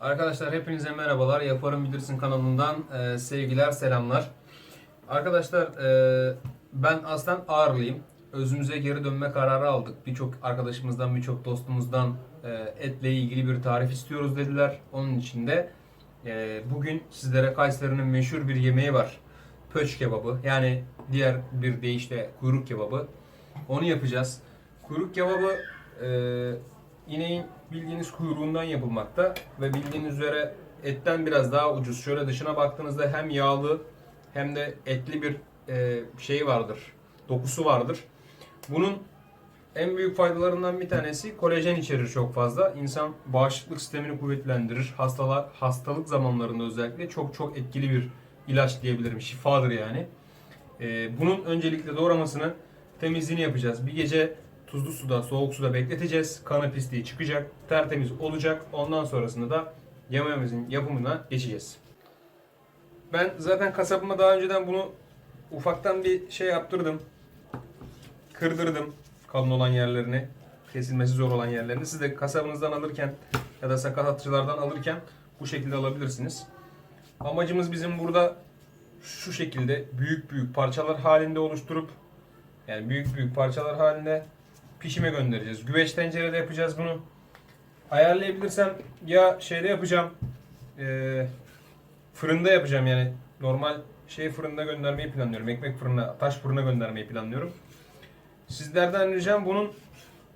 Arkadaşlar hepinize merhabalar. Yaparım Bilirsin kanalından e, sevgiler, selamlar. Arkadaşlar e, ben aslen Ağrılıyım. Özümüze geri dönme kararı aldık. Birçok arkadaşımızdan, birçok dostumuzdan e, etle ilgili bir tarif istiyoruz dediler. Onun için de e, bugün sizlere Kayseri'nin meşhur bir yemeği var. Pöç kebabı. Yani diğer bir deyişle kuyruk kebabı. Onu yapacağız. Kuyruk kebabı e, ineğin bildiğiniz kuyruğundan yapılmakta ve bildiğiniz üzere etten biraz daha ucuz. Şöyle dışına baktığınızda hem yağlı hem de etli bir e, şey vardır. Dokusu vardır. Bunun en büyük faydalarından bir tanesi kolajen içerir çok fazla. İnsan bağışıklık sistemini kuvvetlendirir. Hastalar, hastalık zamanlarında özellikle çok çok etkili bir ilaç diyebilirim. Şifadır yani. Ee, bunun öncelikle doğramasını temizliğini yapacağız. Bir gece tuzlu suda, soğuk suda bekleteceğiz. Kanı pisliği çıkacak, tertemiz olacak. Ondan sonrasında da yemeğimizin yapımına geçeceğiz. Ben zaten kasabıma daha önceden bunu ufaktan bir şey yaptırdım. Kırdırdım kalın olan yerlerini, kesilmesi zor olan yerlerini. Siz de kasabınızdan alırken ya da sakatatçılardan alırken bu şekilde alabilirsiniz. Amacımız bizim burada şu şekilde büyük büyük parçalar halinde oluşturup yani büyük büyük parçalar halinde pişime göndereceğiz. Güveç tencerede yapacağız bunu. Ayarlayabilirsem ya şeyde yapacağım eee, fırında yapacağım yani normal şey fırında göndermeyi planlıyorum. Ekmek fırına, taş fırına göndermeyi planlıyorum. Sizlerden ricam bunun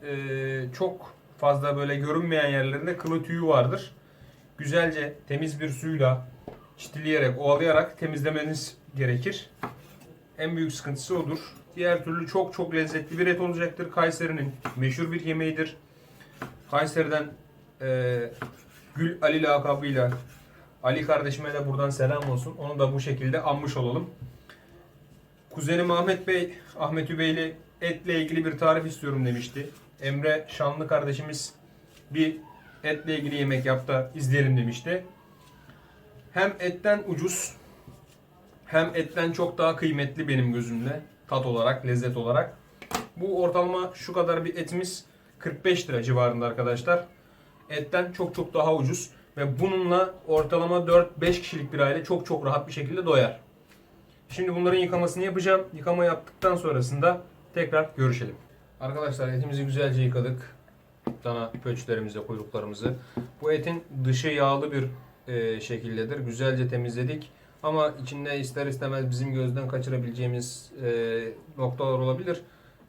eee, çok fazla böyle görünmeyen yerlerinde kılı tüyü vardır. Güzelce temiz bir suyla çitileyerek, ovalayarak temizlemeniz gerekir. En büyük sıkıntısı odur. Diğer türlü çok çok lezzetli bir et olacaktır. Kayseri'nin meşhur bir yemeğidir. Kayseri'den eee, Gül Ali lakabıyla Ali kardeşime de buradan selam olsun. Onu da bu şekilde anmış olalım. Kuzenim Ahmet Bey, Ahmet Übeyli etle ilgili bir tarif istiyorum demişti. Emre Şanlı kardeşimiz bir etle ilgili yemek yap da izleyelim demişti. Hem etten ucuz hem etten çok daha kıymetli benim gözümde. Tat olarak, lezzet olarak. Bu ortalama şu kadar bir etimiz 45 lira civarında arkadaşlar. Etten çok çok daha ucuz. Ve bununla ortalama 4-5 kişilik bir aile çok çok rahat bir şekilde doyar. Şimdi bunların yıkamasını yapacağım. Yıkama yaptıktan sonrasında tekrar görüşelim. Arkadaşlar etimizi güzelce yıkadık. Dana pöçlerimizi, kuyruklarımızı. Bu etin dışı yağlı bir e, şekildedir. Güzelce temizledik. Ama içinde ister istemez bizim gözden kaçırabileceğimiz e, noktalar olabilir.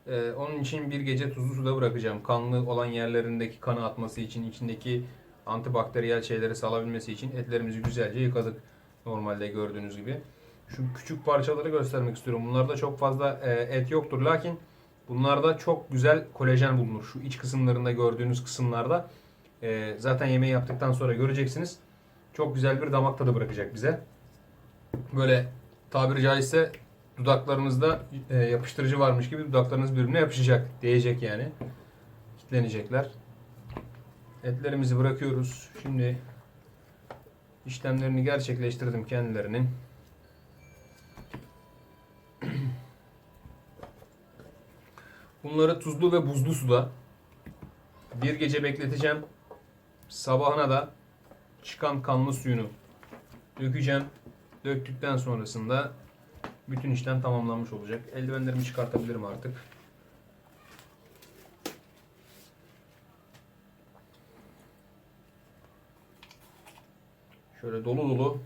E, onun için bir gece tuzlu suda bırakacağım. Kanlı olan yerlerindeki kanı atması için, içindeki antibakteriyel şeyleri salabilmesi için etlerimizi güzelce yıkadık. Normalde gördüğünüz gibi. Şu küçük parçaları göstermek istiyorum. Bunlarda çok fazla e, et yoktur. Lakin bunlarda çok güzel kolajen bulunur. Şu iç kısımlarında gördüğünüz kısımlarda e, zaten yemeği yaptıktan sonra göreceksiniz. Çok güzel bir damak tadı bırakacak bize. Böyle tabiri caizse dudaklarınızda e, yapıştırıcı varmış gibi dudaklarınız birbirine yapışacak. Değecek yani. Kitlenecekler. Etlerimizi bırakıyoruz. Şimdi işlemlerini gerçekleştirdim kendilerinin. Bunları tuzlu ve buzlu suda bir gece bekleteceğim. Sabahına da çıkan kanlı suyunu dökeceğim. Döktükten sonrasında bütün işlem tamamlanmış olacak. Eldivenlerimi çıkartabilirim artık. Şöyle dolu dolu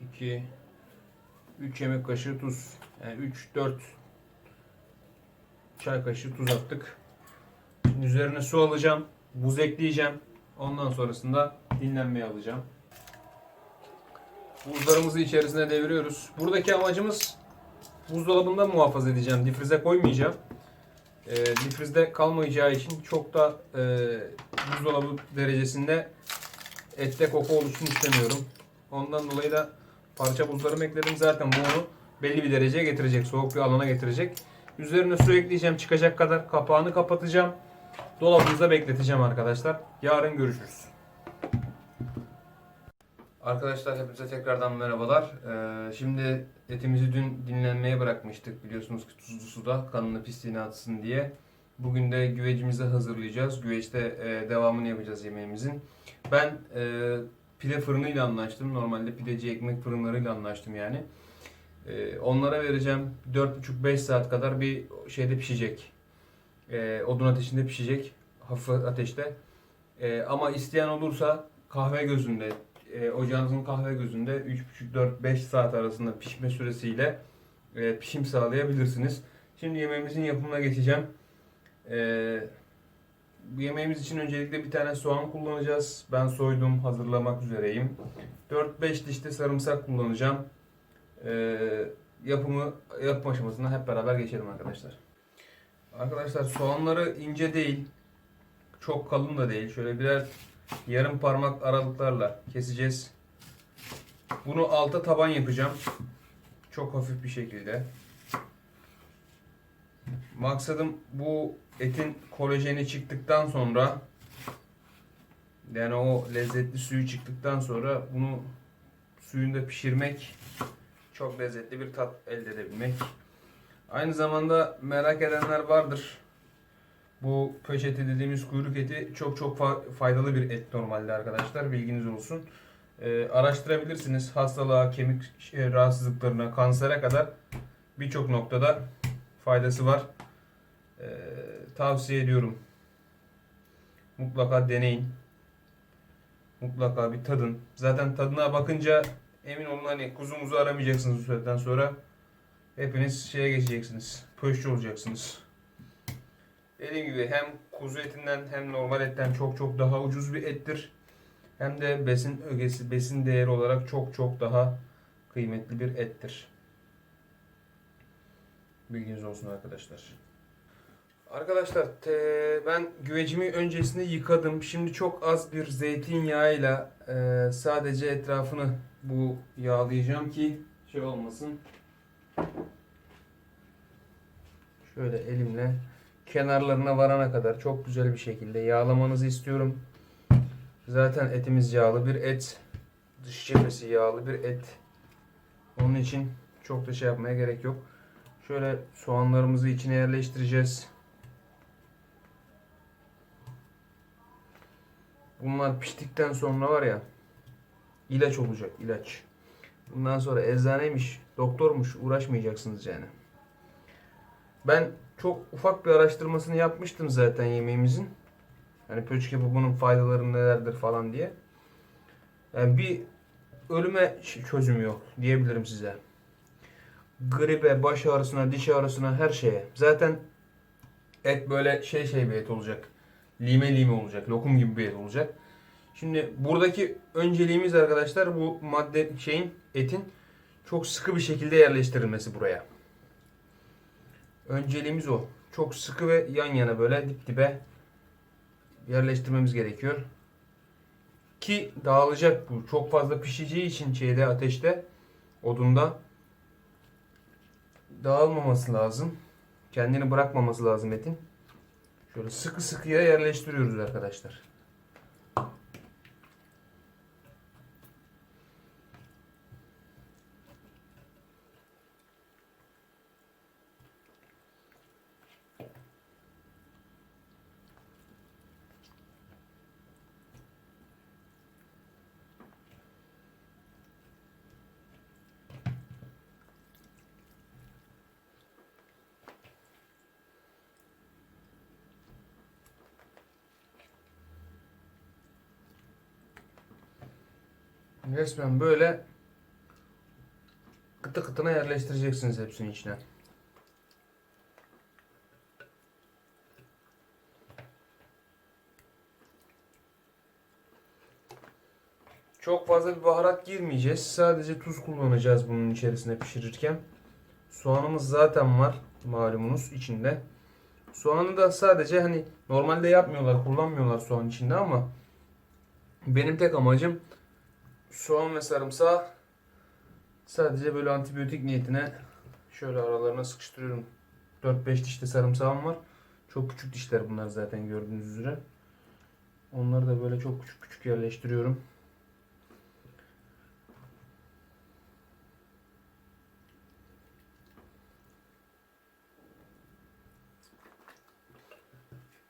iki 3 yemek kaşığı tuz. Yani 3 4 çay kaşığı tuz attık. Şimdi üzerine su alacağım. Buz ekleyeceğim. Ondan sonrasında dinlenmeye alacağım. Buzlarımızı içerisine deviriyoruz. Buradaki amacımız buzdolabında muhafaza edeceğim. Difrize koymayacağım. E, difrizde kalmayacağı için çok da e, buzdolabı derecesinde ette koku oluşsun istemiyorum. Ondan dolayı da parça buzlarımı ekledim. Zaten bu onu belli bir dereceye getirecek. Soğuk bir alana getirecek. Üzerine su ekleyeceğim çıkacak kadar. Kapağını kapatacağım. Dolabımızda bekleteceğim arkadaşlar. Yarın görüşürüz. Arkadaşlar hepinize tekrardan merhabalar. Ee, şimdi etimizi dün dinlenmeye bırakmıştık biliyorsunuz ki tuzlu suda kanını pisliğini atsın diye. Bugün de güvecimizi hazırlayacağız. Güveçte e, devamını yapacağız yemeğimizin. Ben e, pide fırınıyla anlaştım. Normalde pideci ekmek fırınlarıyla anlaştım yani. E, onlara vereceğim 4,5-5 saat kadar bir şeyde pişecek. E, odun ateşinde pişecek. Hafif ateşte. E, ama isteyen olursa kahve gözünde, e, ocağınızın kahve gözünde 3,5-4-5 saat arasında pişme süresiyle e, pişim sağlayabilirsiniz. Şimdi yemeğimizin yapımına geçeceğim. E, bu yemeğimiz için öncelikle bir tane soğan kullanacağız. Ben soydum, hazırlamak üzereyim. 4-5 diş de sarımsak kullanacağım. E, yapımı, yapım aşamasına hep beraber geçelim arkadaşlar. Arkadaşlar soğanları ince değil, çok kalın da değil. Şöyle birer yarım parmak aralıklarla keseceğiz. Bunu alta taban yapacağım. Çok hafif bir şekilde. Maksadım bu etin kolajeni çıktıktan sonra yani o lezzetli suyu çıktıktan sonra bunu suyunda pişirmek çok lezzetli bir tat elde edebilmek. Aynı zamanda merak edenler vardır. Bu köç eti dediğimiz kuyruk eti çok çok fa- faydalı bir et normalde arkadaşlar. Bilginiz olsun. Ee, araştırabilirsiniz. Hastalığa, kemik şey, rahatsızlıklarına, kansere kadar birçok noktada faydası var. Ee, tavsiye ediyorum. Mutlaka deneyin. Mutlaka bir tadın. Zaten tadına bakınca emin olun hani kuzumuzu aramayacaksınız bu saatten sonra. Hepiniz şeye geçeceksiniz. Pöşçü olacaksınız. Dediğim gibi hem kuzu etinden hem normal etten çok çok daha ucuz bir ettir. Hem de besin ögesi, besin değeri olarak çok çok daha kıymetli bir ettir. Bilginiz olsun arkadaşlar. Arkadaşlar te- ben güvecimi öncesinde yıkadım. Şimdi çok az bir zeytinyağıyla e, sadece etrafını bu yağlayacağım ki şey olmasın. Şöyle elimle kenarlarına varana kadar çok güzel bir şekilde yağlamanızı istiyorum. Zaten etimiz yağlı bir et. Dış cephesi yağlı bir et. Onun için çok da şey yapmaya gerek yok. Şöyle soğanlarımızı içine yerleştireceğiz. Bunlar piştikten sonra var ya ilaç olacak ilaç. Bundan sonra eczaneymiş, doktormuş uğraşmayacaksınız yani. Ben çok ufak bir araştırmasını yapmıştım zaten yemeğimizin. Hani pöç kebabının faydaları nelerdir falan diye. Yani bir ölüme çözüm yok diyebilirim size. Gribe, baş ağrısına, diş ağrısına her şeye. Zaten et böyle şey şey bir et olacak. Lime lime olacak. Lokum gibi bir et olacak. Şimdi buradaki önceliğimiz arkadaşlar bu madde şeyin etin çok sıkı bir şekilde yerleştirilmesi buraya. Önceliğimiz o. Çok sıkı ve yan yana böyle dip dibe yerleştirmemiz gerekiyor. Ki dağılacak bu. Çok fazla pişeceği için şeyde ateşte odunda dağılmaması lazım. Kendini bırakmaması lazım etin. Şöyle sıkı sıkıya yerleştiriyoruz arkadaşlar. Resmen böyle kıtı kıtına yerleştireceksiniz hepsinin içine. Çok fazla bir baharat girmeyeceğiz. Sadece tuz kullanacağız bunun içerisine pişirirken. Soğanımız zaten var malumunuz içinde. Soğanı da sadece hani normalde yapmıyorlar, kullanmıyorlar soğan içinde ama benim tek amacım soğan ve sarımsağı sadece böyle antibiyotik niyetine şöyle aralarına sıkıştırıyorum. 4-5 diş de sarımsağım var. Çok küçük dişler bunlar zaten gördüğünüz üzere. Onları da böyle çok küçük küçük yerleştiriyorum.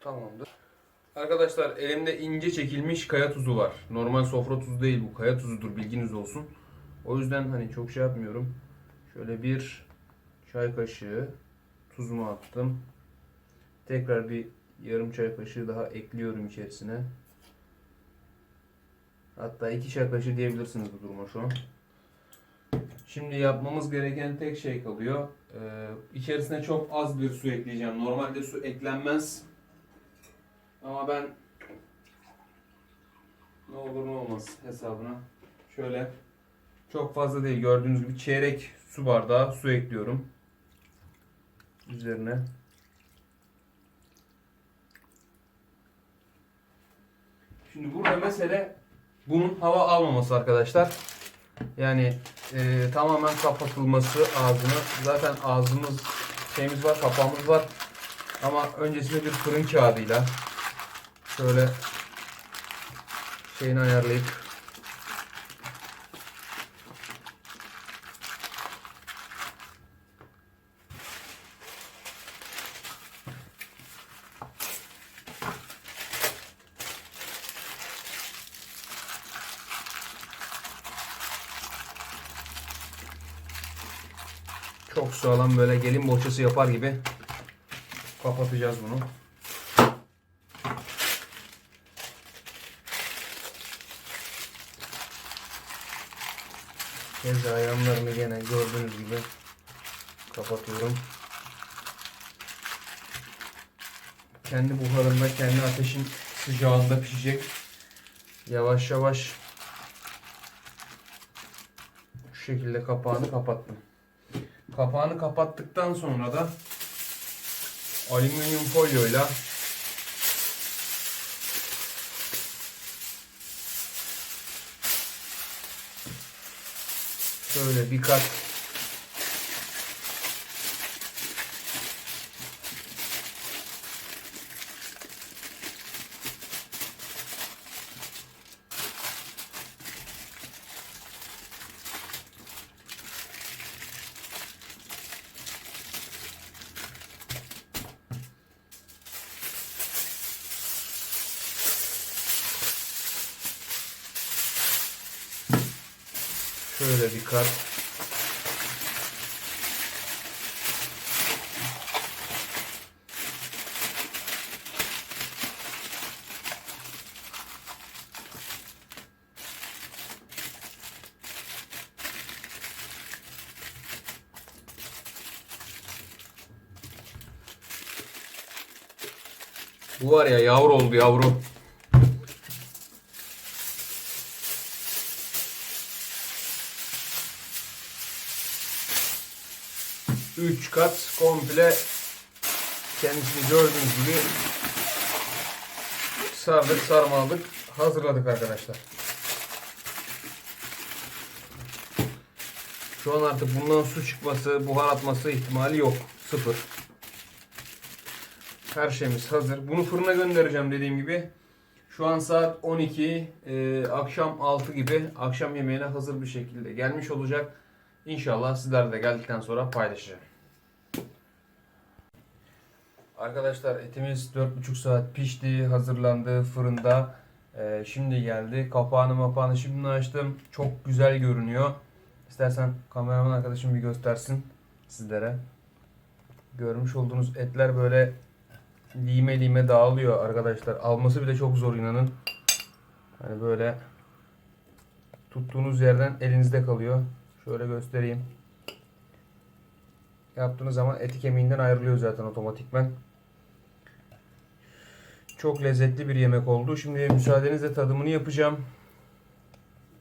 Tamamdır. Arkadaşlar elimde ince çekilmiş kaya tuzu var. Normal sofra tuzu değil bu. Kaya tuzudur bilginiz olsun. O yüzden hani çok şey yapmıyorum. Şöyle bir çay kaşığı tuzumu attım. Tekrar bir yarım çay kaşığı daha ekliyorum içerisine. Hatta iki çay kaşığı diyebilirsiniz bu duruma şu an. Şimdi yapmamız gereken tek şey kalıyor. Ee, içerisine çok az bir su ekleyeceğim. Normalde su eklenmez. Ama ben ne olur ne olmaz hesabına şöyle çok fazla değil gördüğünüz gibi çeyrek su bardağı su ekliyorum. Üzerine. Şimdi burada mesele bunun hava almaması arkadaşlar. Yani e, tamamen kapatılması ağzını. Zaten ağzımız şeyimiz var, kapağımız var. Ama öncesinde bir fırın kağıdıyla şöyle şeyini ayarlayıp çok sağlam böyle gelin bohçası yapar gibi kapatacağız bunu. Keza yanlarını gene gördüğünüz gibi kapatıyorum. Kendi buharında, kendi ateşin sıcağında pişecek. Yavaş yavaş şu şekilde kapağını kapattım. Kapağını kapattıktan sonra da alüminyum folyoyla şöyle bir şöyle bir kat Bu var ya yavru oldu yavru. Üç kat komple kendisini gördüğünüz gibi sardık sarmaladık hazırladık arkadaşlar. Şu an artık bundan su çıkması, buhar atması ihtimali yok. Sıfır. Her şeyimiz hazır. Bunu fırına göndereceğim dediğim gibi. Şu an saat 12, e, akşam 6 gibi akşam yemeğine hazır bir şekilde gelmiş olacak. İnşallah sizler de geldikten sonra paylaşacağım. Arkadaşlar etimiz 4,5 saat pişti, hazırlandı fırında. E, şimdi geldi. Kapağını mapağını şimdi açtım. Çok güzel görünüyor. İstersen kameraman arkadaşım bir göstersin sizlere. Görmüş olduğunuz etler böyle lime lime dağılıyor arkadaşlar. Alması bile çok zor inanın. Hani böyle tuttuğunuz yerden elinizde kalıyor. Şöyle göstereyim. Yaptığınız zaman eti kemiğinden ayrılıyor zaten otomatikmen. Çok lezzetli bir yemek oldu. Şimdi müsaadenizle tadımını yapacağım.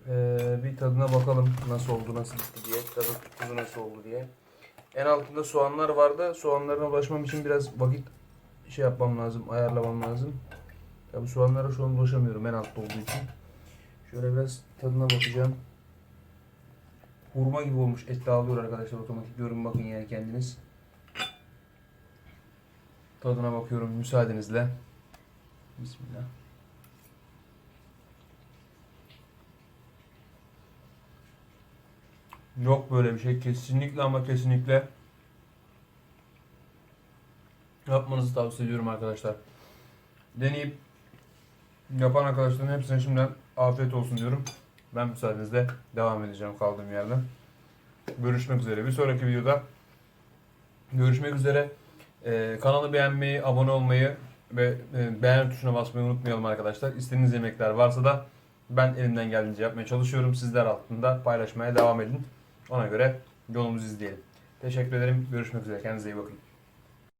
Ee, bir tadına bakalım nasıl oldu, nasıl gitti diye. Tadı tuzu nasıl oldu diye. En altında soğanlar vardı. Soğanlarına ulaşmam için biraz vakit şey yapmam lazım, ayarlamam lazım. Tabi soğanlara şu an ulaşamıyorum en altta olduğu için. Şöyle biraz tadına bakacağım. Hurma gibi olmuş. Et dağılıyor arkadaşlar otomatik. Görün bakın yani kendiniz. Tadına bakıyorum müsaadenizle. Bismillah. Yok böyle bir şey. Kesinlikle ama kesinlikle yapmanızı tavsiye ediyorum arkadaşlar. deneyip yapan arkadaşların hepsine şimdiden afiyet olsun diyorum. Ben müsaadenizle devam edeceğim kaldığım yerden. Görüşmek üzere. Bir sonraki videoda görüşmek üzere. Ee, kanalı beğenmeyi, abone olmayı ve e, beğen tuşuna basmayı unutmayalım arkadaşlar. İstediğiniz yemekler varsa da ben elimden geldiğince yapmaya çalışıyorum. Sizler altında paylaşmaya devam edin. Ona göre yolumuzu izleyelim. Teşekkür ederim. Görüşmek üzere. Kendinize iyi bakın.